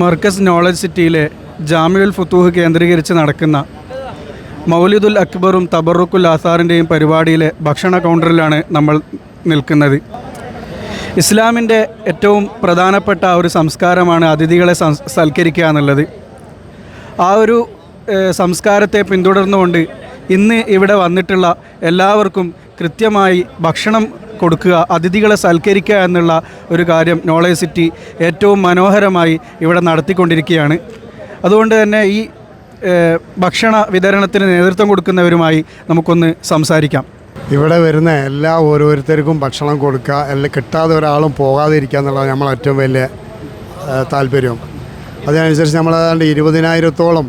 Markaz knowledge സിറ്റിയിലെ ജാമിയുൽ ഫുത്തൂഹ് കേന്ദ്രീകരിച്ച് നടക്കുന്ന മൗലിദുൽ അക്ബറും തബറുക്കുൽ ആസാറിന്റെയും പരിപാടിയിലെ ഭക്ഷണ കൗണ്ടറിലാണ് നമ്മൾ നിൽക്കുന്നത്. ഇസ്ലാമിന്റെ ഏറ്റവും പ്രധാനപ്പെട്ട ഒരു സംസ്കാരമാണ് അതിഥികളെ സൽക്കരിക്കുക എന്നുള്ളത്. ആ ഒരു സംസ്കാരത്തെ പിന്തുടർന്നുകൊണ്ട് ഇന്ന് ഇവിടെ വന്നിട്ടുള്ള എല്ലാവർക്കും കൃത്യമായി ഭക്ഷണം കൊടുക്കുക അതിഥികളെ സൽക്കരിക്കുക എന്നുള്ള ഒരു കാര്യം നോളേജ് സിറ്റി ഏറ്റവും മനോഹരമായി ഇവിടെ നടത്തിക്കൊണ്ടിരിക്കുകയാണ്. അതുകൊണ്ട് തന്നെ ഈ ഭക്ഷണ വിതരണത്തിന് നേതൃത്വം കൊടുക്കുന്നവരുമായി നമുക്കൊന്ന് സംസാരിക്കാം. ഇവിടെ വരുന്ന എല്ലാ ഓരോരുത്തർക്കും ഭക്ഷണം കൊടുക്കുക എല്ലാം കിട്ടാതെ ഒരാളും പോകാതിരിക്കുക എന്നുള്ളത് നമ്മൾ ഏറ്റവും വലിയ താല്പര്യം. അതിനനുസരിച്ച് നമ്മൾ ഏതാണ്ട് ഇരുപതിനായിരത്തോളം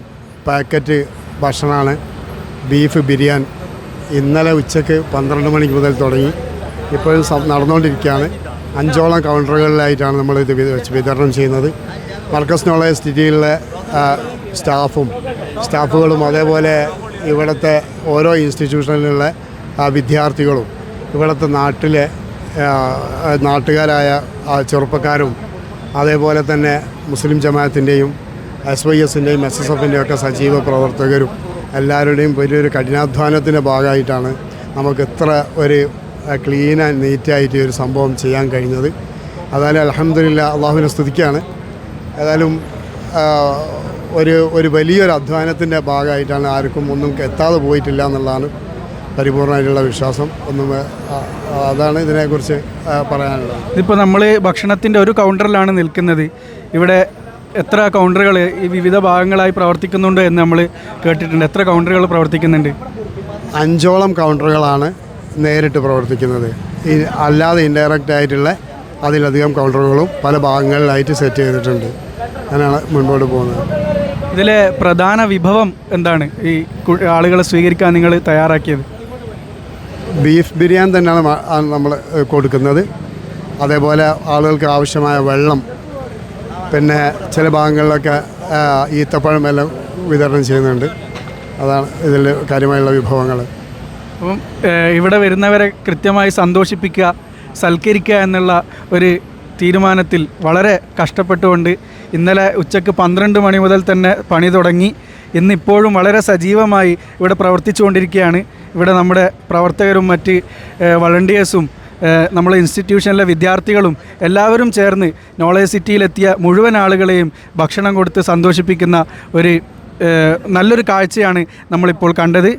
പാക്കറ്റ് ഭക്ഷണമാണ് ബീഫ് ബിരിയാണി ഇന്നലെ ഉച്ചയ്ക്ക് പന്ത്രണ്ട് മണിക്ക് മുതൽ തുടങ്ങി. ഇപ്പോഴും നടന്നുകൊണ്ടിരിക്കുകയാണ്. അഞ്ചോളം കൗണ്ടറുകളിലായിട്ടാണ് നമ്മൾ ഇത് വിതരണം ചെയ്യുന്നത്. മർക്കസ് നോളജ് സ്റ്റിറ്റിയിലെ സ്റ്റാഫും സ്റ്റാഫുകളും അതേപോലെ ഇവിടുത്തെ ഓരോ ഇൻസ്റ്റിറ്റ്യൂഷനിലുള്ള വിദ്യാർത്ഥികളും ഇവിടുത്തെ നാട്ടിലെ നാട്ടുകാരായ ചെറുപ്പക്കാരും അതേപോലെ തന്നെ മുസ്ലിം ജമാഅത്തിന്റെയും എസ് വൈ എസിന്റെയും എസ് എസ് എഫിന്റെയും ഒക്കെ സജീവ പ്രവർത്തകരും എല്ലാവരുടെയും വലിയൊരു കഠിനാധ്വാനത്തിന്റെ ഭാഗമായിട്ടാണ് നമുക്ക് ഇത്ര ഒരു ക്ലീൻ ആൻഡ് നീറ്റായിട്ട് ഒരു സംഭവം ചെയ്യാൻ കഴിഞ്ഞത്. അതായാലും അലഹമില്ല അള്ളാഹുവിനെ സ്തുതിക്കുകയാണ് ഏതായാലും ഒരു ഒരു വലിയൊരു അധ്വാനത്തിന്റെ ഭാഗമായിട്ടാണ് ആർക്കും ഒന്നും എത്താതെ പോയിട്ടില്ല എന്നുള്ളതാണ് പരിപൂർണമായിട്ടുള്ള വിശ്വാസം. ഒന്നും അതാണ് ഇതിനെക്കുറിച്ച് പറയാനുള്ളത്. ഇതിപ്പോൾ നമ്മൾ ഭക്ഷണത്തിന്റെ ഒരു കൗണ്ടറിലാണ് നിൽക്കുന്നത്. ഇവിടെ എത്ര കൗണ്ടറുകൾ ഈ വിവിധ ഭാഗങ്ങളായി പ്രവർത്തിക്കുന്നുണ്ട് എന്ന് നമ്മൾ കേട്ടിട്ടുണ്ട്. എത്ര കൗണ്ടറുകൾ പ്രവർത്തിക്കുന്നുണ്ട്? അഞ്ചോളം കൗണ്ടറുകളാണ് നേരിട്ട് പ്രവർത്തിക്കുന്നത്. ഈ അല്ലാതെ ഇൻഡയറക്റ്റ് ആയിട്ടുള്ള അതിലധികം കൗണ്ടറുകളും പല ഭാഗങ്ങളിലായിട്ട് സെറ്റ് ചെയ്തിട്ടുണ്ട്. അങ്ങനെയാണ് മുൻപോട്ട് പോകുന്നത്. ഇതിലെ പ്രധാന വിഭവം എന്താണ്? ഈ ആളുകളെ സ്വീകരിക്കാൻ നിങ്ങൾ തയ്യാറാക്കിയത്? ബീഫ് ബിരിയാണി തന്നെയാണ് നമ്മൾ കൊടുക്കുന്നത്. അതേപോലെ ആളുകൾക്ക് ആവശ്യമായ വെള്ളം പിന്നെ ചില ഭാഗങ്ങളിലൊക്കെ ഈത്തപ്പഴം എല്ലാം വിതരണം ചെയ്യുന്നുണ്ട്. അതാണ് ഇതിൽ കാര്യമായുള്ള വിഭവങ്ങൾ അപ്പം ഇവിടെ വരുന്നവരെ കൃത്യമായി സന്തോഷിപ്പിക്കുക സൽക്കരിക്കുക എന്നുള്ള ഒരു തീരുമാനത്തിൽ വളരെ കഷ്ടപ്പെട്ടുകൊണ്ട് ഇന്നലെ ഉച്ചയ്ക്ക് പന്ത്രണ്ട് മണി മുതൽ തന്നെ പണി തുടങ്ങി. ഇന്നിപ്പോഴും വളരെ സജീവമായി ഇവിടെ പ്രവർത്തിച്ചുകൊണ്ടിരിക്കുകയാണ്. ഇവിടെ നമ്മുടെ പ്രവർത്തകരും മറ്റ് വളണ്ടിയേഴ്സും നമ്മളെ ഇൻസ്റ്റിറ്റ്യൂഷനിലെ വിദ്യാർത്ഥികളും എല്ലാവരും ചേർന്ന് നോളേജ് സിറ്റിയിലെത്തിയ മുഴുവൻ ആളുകളെയും ഭക്ഷണം കൊടുത്ത് സന്തോഷിപ്പിക്കുന്ന ഒരു നല്ലൊരു കാഴ്ചയാണ് നമ്മളിപ്പോൾ കണ്ടത്.